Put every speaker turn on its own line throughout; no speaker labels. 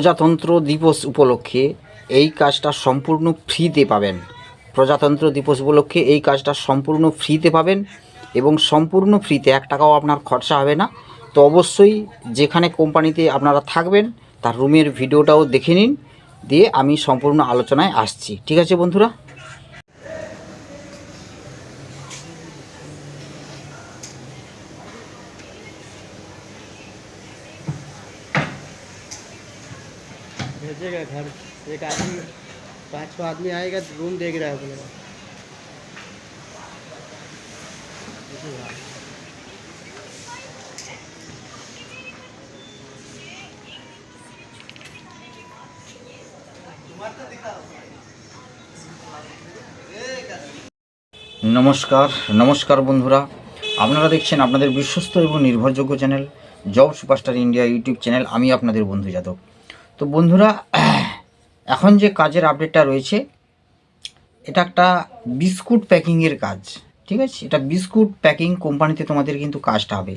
প্রজাতন্ত্র দিবস উপলক্ষে এই কাজটা সম্পূর্ণ ফ্রিতে পাবেন। প্রজাতন্ত্র দিবস উপলক্ষে এই কাজটা সম্পূর্ণ ফ্রিতে পাবেন এবং সম্পূর্ণ ফ্রিতে এক টাকাও আপনার খরচা হবে না। তো অবশ্যই যেখানে কোম্পানিতে আপনারা থাকবেন, তার রুমের ভিডিওটাও দেখে নিন। দিয়ে আমি সম্পূর্ণ আলোচনায় আসছি। ঠিক আছে বন্ধুরা?
एक आदमी पाँच छः आदमी आएगा तो रूम देख रहा है बोलेगा
নমস্কার নমস্কার বন্ধুরা আপনারা দেখছেন আপনাদের বিশ্বস্ত এবং নির্ভরযোগ্য channel job superstar India YouTube channel আমি আপনাদের বন্ধু যাদব তো বন্ধুরা এখন যে কাজের আপডেটটা রয়েছে, এটা একটা বিস্কুট প্যাকিংয়ের কাজ, ঠিক আছে? এটা বিস্কুট প্যাকিং কোম্পানিতে তোমাদের কিন্তু কাজটা হবে।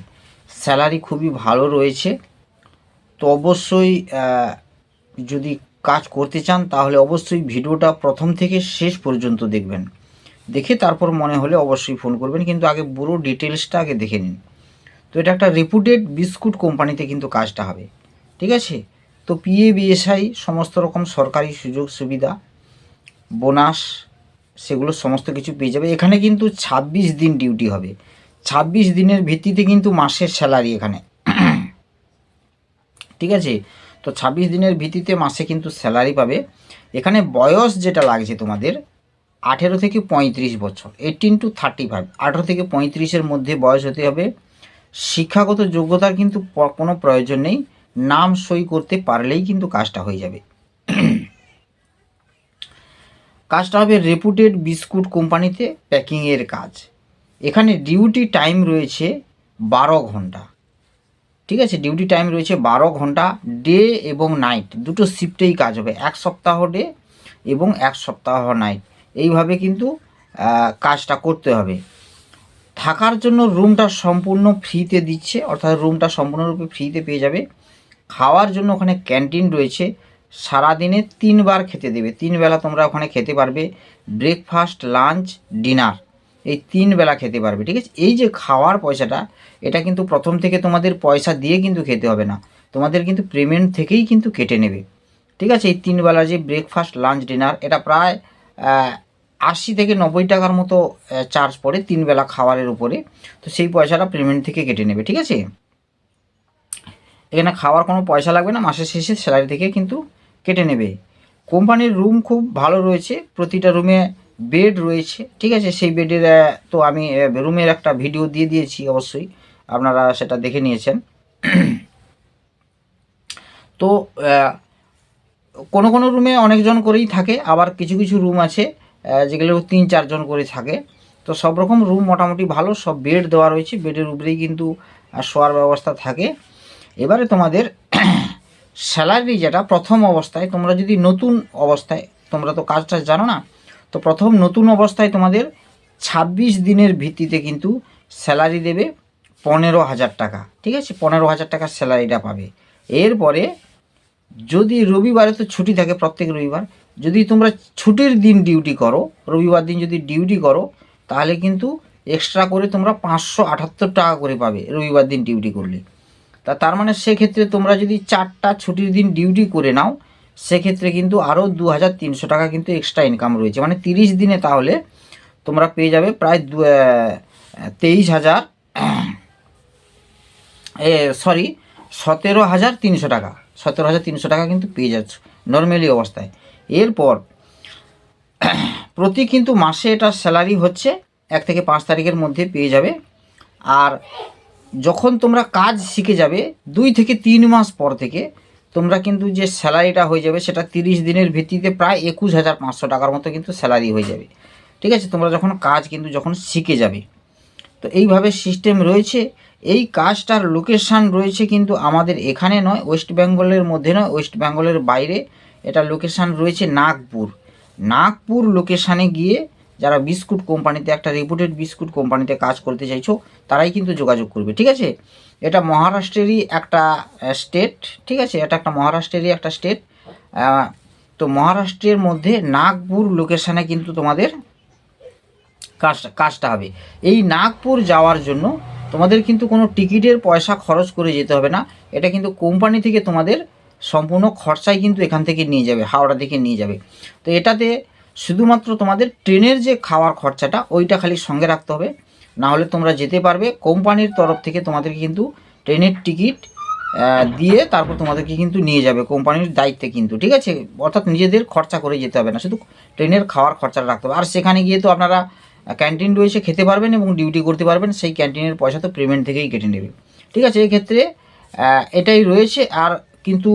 স্যালারি খুবই ভালো রয়েছে। তো অবশ্যই যদি কাজ করতে চান, তাহলে অবশ্যই ভিডিওটা প্রথম থেকে শেষ পর্যন্ত দেখবেন। দেখে তারপর মনে হলে অবশ্যই ফোন করবেন, কিন্তু আগে পুরো ডিটেলসটা আগে দেখে নিন। তো এটা একটা রেপুটেড বিস্কুট কোম্পানিতে কিন্তু কাজটা হবে, ঠিক আছে? তো পিএ বিএসআই সমস্ত রকম সরকারি সুযোগ সুবিধা, বোনাস, সেগুলো সমস্ত কিছু পেয়ে যাবে। এখানে কিন্তু ছাব্বিশ দিন ডিউটি হবে। ছাব্বিশ দিনের ভিত্তিতে কিন্তু মাসের স্যালারি এখানে। ঠিক আছে? তো ছাব্বিশ দিনের ভিত্তিতে মাসে কিন্তু স্যালারি পাবে। এখানে বয়স যেটা লাগছে তোমাদের, আঠেরো থেকে পঁয়ত্রিশ বছর এইটিন টু থার্টি ফাইভ আঠেরো থেকে পঁয়ত্রিশের মধ্যে বয়স হতে হবে। শিক্ষাগত যোগ্যতার কিন্তু কোনো প্রয়োজন নেই। নাম সই করতে পারলেই কিন্তু কাজটা হয়ে যাবে। কাজটা হবে রেপুটেড বিস্কুট কোম্পানিতে প্যাকিংয়ের কাজ। এখানে ডিউটি টাইম রয়েছে বারো ঘণ্টা। ঠিক আছে, ডিউটি টাইম রয়েছে বারো ঘণ্টা, ডে এবং নাইট। দুটো শিফটেই কাজ হবে, এক সপ্তাহ ডে এবং এক সপ্তাহ নাইট। এইভাবে কিন্তু কাজটা করতে হবে। থাকার জন্য রুমটা সম্পূর্ণ ফ্রিতে দিচ্ছে, অর্থাৎ রুমটা সম্পূর্ণরূপে ফ্রিতে পেয়ে যাবে। খাওয়ার জন্য ওখানে ক্যান্টিন রয়েছে। সারাদিনে তিনবার খেতে দেবে। তিন বেলা তোমরা ওখানে খেতে পারবে। ব্রেকফাস্ট, লাঞ্চ, ডিনার এই তিন বেলা খেতে পারবে, ঠিক আছে? এই যে খাওয়ার পয়সাটা, এটা কিন্তু প্রথম থেকে তোমাদের পয়সা দিয়ে কিন্তু খেতে হবে না। তোমাদের কিন্তু পেমেন্ট থেকেই কিন্তু কেটে নেবে। ঠিক আছে? এই তিন বেলা যে ব্রেকফাস্ট, লাঞ্চ, ডিনার, এটা প্রায় আশি থেকে নব্বই টাকার মতো চার্জ পড়ে তিন বেলা খাবারের উপরে। তো সেই পয়সাটা পেমেন্ট থেকে কেটে নেবে, ঠিক আছে? এখানে খাওয়ার কোনো পয়সা লাগবে না, মাসের শেষে স্যালারি থেকে কিন্তু কেটে নেবে। কোম্পানির রুম খুব ভালো রয়েছে, প্রতিটা রুমে বেড রয়েছে, ঠিক আছে? সেই বেডের তো আমি রুমের একটা ভিডিও দিয়ে দিয়েছি অবশ্যই, আপনারা সেটা দেখে নিয়েছেন। তো কোনো কোনো রুমে অনেকজন করেই থাকে, আবার কিছু কিছু রুম আছে যেগুলো তিন চারজন করে থাকে। তো সব রকম রুম মোটামুটি ভালো, সব বেড দেওয়া রয়েছে বেডের উপরেই কিন্তু শোয়ার ব্যবস্থা থাকে। এবারে তোমাদের স্যালারি যেটা প্রথম অবস্থায়, তোমরা যদি নতুন অবস্থায়, তোমরা তো কাজটা জানো না, তো প্রথম নতুন অবস্থায় তোমাদের ছাব্বিশ দিনের ভিত্তিতে কিন্তু স্যালারি দেবে পনেরো হাজার টাকা, ঠিক আছে? পনেরো হাজার টাকার স্যালারিটা পাবে। এরপরে যদি রবিবারে তো ছুটি থাকে প্রত্যেক রবিবার, যদি তোমরা ছুটির দিন ডিউটি করো, রবিবার দিন যদি ডিউটি করো, তাহলে কিন্তু এক্সট্রা করে তোমরা পাঁচশো আটাত্তর টাকা করে পাবে রবিবার দিন ডিউটি করলে। তা তার মানে সেক্ষেত্রে তোমরা যদি চারটা ছুটির দিন ডিউটি করে নাও, সেক্ষেত্রে কিন্তু আরও দু হাজার তিনশো টাকা কিন্তু এক্সট্রা ইনকাম রয়েছে। মানে তিরিশ দিনে তাহলে তোমরা পেয়ে যাবে প্রায় দু তেইশ হাজার এ সরি সতেরো হাজার তিনশো টাকা। সতেরো হাজার তিনশো টাকা কিন্তু পেয়ে যাচ্ছ নর্মালি অবস্থায়। এরপর, প্রতি কিন্তু মাসে এটা স্যালারি হচ্ছে, এক থেকে পাঁচ তারিখের মধ্যে পেয়ে যাবে। আর যখন তোমরা কাজ শিখে যাবে, দুই থেকে তিন মাস পর থেকে তোমরা কিন্তু যে স্যালারিটা হয়ে যাবে সেটা তিরিশ দিনের ভিত্তিতে প্রায় একুশ হাজার পাঁচশো টাকার মতো কিন্তু স্যালারি হয়ে যাবে। ঠিক আছে? তোমরা যখন কাজ কিন্তু যখন শিখে যাবে। তো এইভাবে সিস্টেম রয়েছে। এই কাজটার লোকেশান রয়েছে কিন্তু আমাদের এখানে নয় ওয়েস্ট বেঙ্গলের মধ্যে নয় ওয়েস্ট বেঙ্গলের বাইরে এটা লোকেশান রয়েছে নাগপুর। নাগপুর লোকেশানে গিয়ে যারা বিস্কুট কোম্পানিতে, একটা রেপুটেড বিস্কুট কোম্পানিতে কাজ করতে চাইছো, তারাই কিন্তু যোগাযোগ করবে, ঠিক আছে? এটা মহারাষ্ট্রেরই একটা স্টেট ঠিক আছে? এটা একটা মহারাষ্ট্রেরই একটা স্টেট তো মহারাষ্ট্রের মধ্যে নাগপুর লোকেশানে কিন্তু তোমাদের কাজটা কাজটা হবে। এই নাগপুর যাওয়ার জন্য তোমাদের কিন্তু কোনো টিকিটের পয়সা খরচ করে যেতে হবে না। এটা কিন্তু কোম্পানি থেকে তোমাদের সম্পূর্ণ খরচাই কিন্তু এখান থেকে নিয়ে যাবে, হাওড়া থেকে নিয়ে যাবে। তো এটাতে শুধুমাত্র তোমাদের ট্রেনের যে খাওয়ার খরচাটা, ওইটা খালি সঙ্গে রাখতে হবে। না হলে তোমরা যেতে পারবে কোম্পানির তরফ থেকে তোমাদেরকে কিন্তু ট্রেনের টিকিট দিয়ে তারপর তোমাদেরকে কিন্তু নিয়ে যাবে কোম্পানির দায়িত্বে কিন্তু, ঠিক আছে? অর্থাৎ নিজেদের খরচা করে যেতে হবে না, শুধু ট্রেনের খাওয়ার খরচাটা রাখতে হবে। আর সেখানে গিয়ে তো আপনারা ক্যান্টিন রয়েছে, খেতে পারবেন এবং ডিউটি করতে পারবেন, সেই ক্যান্টিনের পয়সা তো পেমেন্ট থেকেই কেটে নেবে। ঠিক আছে, এক্ষেত্রে এটাই রয়েছে। আর কিন্তু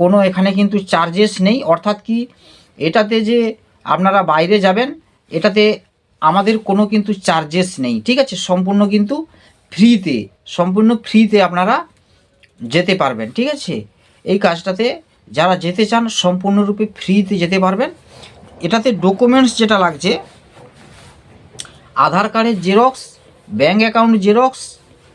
কোনো এখানে কিন্তু চার্জেস নেই। অর্থাৎ কি, এটাতে যে আপনারা বাইরে যাবেন, এটাতে আমাদের কোনো কিন্তু চার্জেস নেই, ঠিক আছে? সম্পূর্ণ কিন্তু ফ্রিতে সম্পূর্ণ ফ্রিতে আপনারা যেতে পারবেন, ঠিক আছে? এই কাজটাতে যারা যেতে চান, সম্পূর্ণরূপে ফ্রিতে যেতে পারবেন। এটাতে ডকুমেন্টস যেটা লাগছে, আধার কার্ডের xerox bank account xerox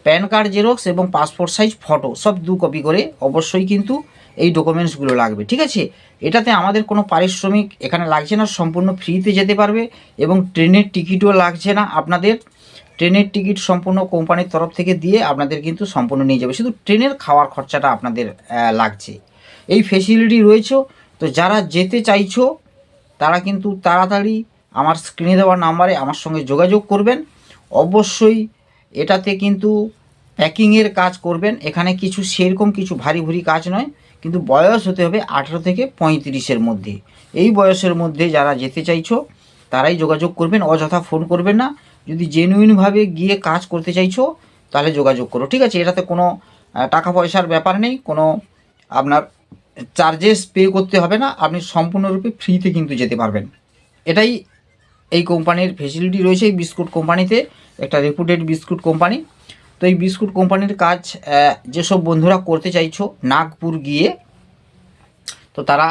pan card xerox এবং পাসপোর্ট সাইজ ফটো সব দু কপি করে অবশ্যই কিন্তু এই ডকুমেন্টসগুলো লাগবে, ঠিক আছে? এটাতে আমাদের কোনো পারিশ্রমিক এখানে লাগছে না, সম্পূর্ণ ফ্রিতে যেতে পারবে এবং ট্রেনের টিকিটও লাগছে না। আপনাদের ট্রেনের টিকিট সম্পূর্ণ কোম্পানির তরফ থেকে দিয়ে আপনাদের কিন্তু সম্পূর্ণ নিয়ে যাবে। শুধু ট্রেনের খাওয়ার খরচাটা আপনাদের লাগছে। এই ফেসিলিটি রয়েছে, তো যারা যেতে চাইছো, তারা কিন্তু তাড়াতাড়ি আমার স্ক্রিনে দেওয়া নাম্বারে আমার সঙ্গে যোগাযোগ করবেন। অবশ্যই এটাতে কিন্তু প্যাকিংয়ের কাজ করবেন। এখানে কিছু সেরকম কিছু ভারী ভুরি কাজ নয়। কিন্তু বয়স হতে হবে আঠেরো থেকে পঁয়ত্রিশের মধ্যে। এই বয়সের মধ্যে যারা যেতে চাইছো, তারাই যোগাযোগ করবেন, অযথা ফোন করবেন না। যদি জেনুইনভাবে গিয়ে কাজ করতে চাইছো, তাহলে যোগাযোগ করো, ঠিক আছে? এটাতে কোনো টাকা পয়সার ব্যাপার নেই, কোনো আপনার চার্জেস পে করতে হবে না, আপনি সম্পূর্ণরূপে ফ্রিতে কিন্তু যেতে পারবেন। এটাই এই কোম্পানির ফেসিলিটি রয়েছে, এই বিস্কুট কোম্পানিতে একটা রেপুটেড বিস্কুট কোম্পানি তো এই বিস্কুট কোম্পানির কাজ যেসব বন্ধুরা করতে চাইছো, নাগপুর গিয়ে, তো তারা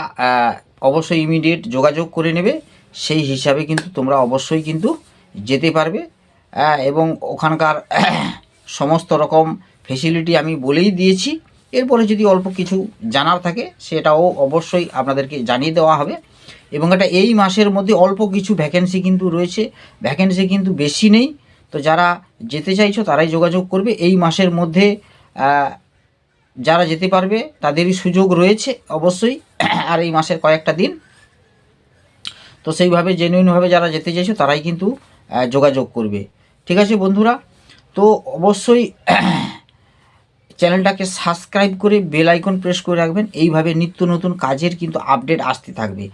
অবশ্যই ইমিডিয়েট যোগাযোগ করে নেবে। সেই হিসাবে কিন্তু তোমরা অবশ্যই কিন্তু যেতে পারবে। এবং ওখানকার, সমস্ত রকম ফেসিলিটি আমি বলেই দিয়েছি। এরপরে যদি অল্প কিছু জানার থাকে, সেটাও অবশ্যই আপনাদেরকে জানিয়ে দেওয়া হবে। এবং এটা এই মাসের মধ্যে অল্প কিছু ভ্যাকেন্সি কিন্তু রয়েছে। ভ্যাকেন্সি কিন্তু বেশি নেই। তো যারা যেতে চাইছো তারাই যোগাযোগ করবে। এই মাসের মধ্যে যারা যেতে পারবে তাদেরই সুযোগ রয়েছে অবশ্যই, আর এই মাসের কয়েকটা দিন। তো সেইভাবে জেনুইনভাবে যারা যেতে চাইছো তারাই কিন্তু যোগাযোগ করবে। ঠিক আছে বন্ধুরা? তো অবশ্যই, চ্যানেলটাকে সাবস্ক্রাইব করে বেল আইকন প্রেস করে রাখবেন। এইভাবে নিত্য নতুন কাজের কিন্তু আপডেট আসতে থাকবে।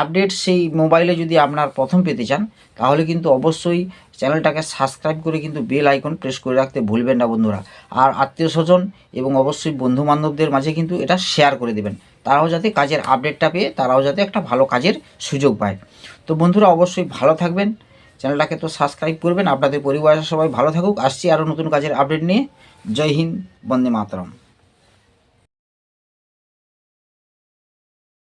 আপডেট সেই মোবাইলে যদি আপনার প্রথম পেতে চান, তাহলে কিন্তু অবশ্যই চ্যানেলটাকে সাবস্ক্রাইব করে কিন্তু বেল আইকন প্রেস করে রাখতে ভুলবেন না বন্ধুরা। আর আত্মীয় স্বজন এবং অবশ্যই বন্ধু বান্ধবদের মাঝে কিন্তু এটা শেয়ার করে দেবেন। তারাও যাতে কাজের আপডেটটা পেয়ে তারাও যাতে একটা ভালো কাজের সুযোগ পায়। তো বন্ধুরা, অবশ্যই ভালো থাকবেন। চ্যানেলটাকে তো সাবস্ক্রাইব করবেন। আপনাদের পরিবারের সবাই ভালো থাকুক। আসছি আরও নতুন কাজের আপডেট নিয়ে। জয় হিন্দ, বন্দে মাতরম।